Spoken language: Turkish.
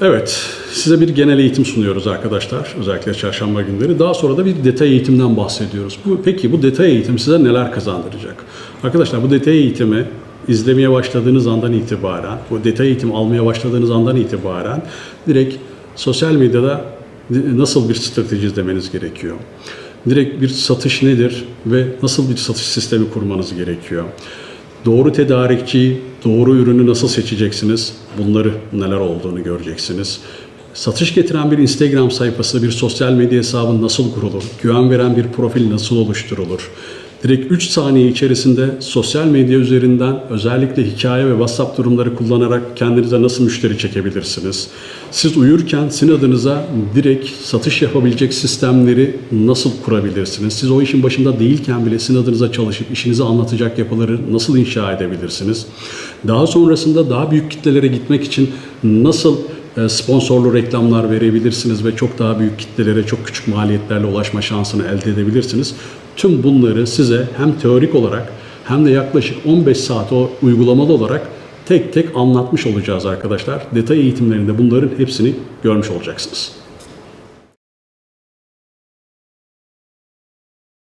Evet, size bir genel eğitim sunuyoruz arkadaşlar. Özellikle çarşamba günleri. Daha sonra da bir detay eğitimden bahsediyoruz. Bu, peki bu detay eğitim size neler kazandıracak? Arkadaşlar bu detay eğitimi izlemeye başladığınız andan itibaren, bu detay eğitim almaya başladığınız andan itibaren direkt sosyal medyada nasıl bir strateji izlemeniz gerekiyor? Direkt bir satış nedir ve nasıl bir satış sistemi kurmanız gerekiyor? Doğru tedarikçiyi, doğru ürünü nasıl seçeceksiniz? Bunları neler olduğunu göreceksiniz. Satış getiren bir Instagram sayfası, bir sosyal medya hesabı nasıl kurulur? Güven veren bir profil nasıl oluşturulur? Direkt 3 saniye içerisinde sosyal medya üzerinden özellikle hikaye ve WhatsApp durumları kullanarak kendinize nasıl müşteri çekebilirsiniz? Siz uyurken sizin adınıza direkt satış yapabilecek sistemleri nasıl kurabilirsiniz? Siz o işin başında değilken bile sizin adınıza çalışıp işinizi anlatacak yapıları nasıl inşa edebilirsiniz? Daha sonrasında daha büyük kitlelere gitmek için nasıl sponsorlu reklamlar verebilirsiniz ve çok daha büyük kitlelere çok küçük maliyetlerle ulaşma şansını elde edebilirsiniz. Tüm bunları size hem teorik olarak hem de yaklaşık 15 saat o uygulamalı olarak tek tek anlatmış olacağız arkadaşlar. Detay eğitimlerinde bunların hepsini görmüş olacaksınız.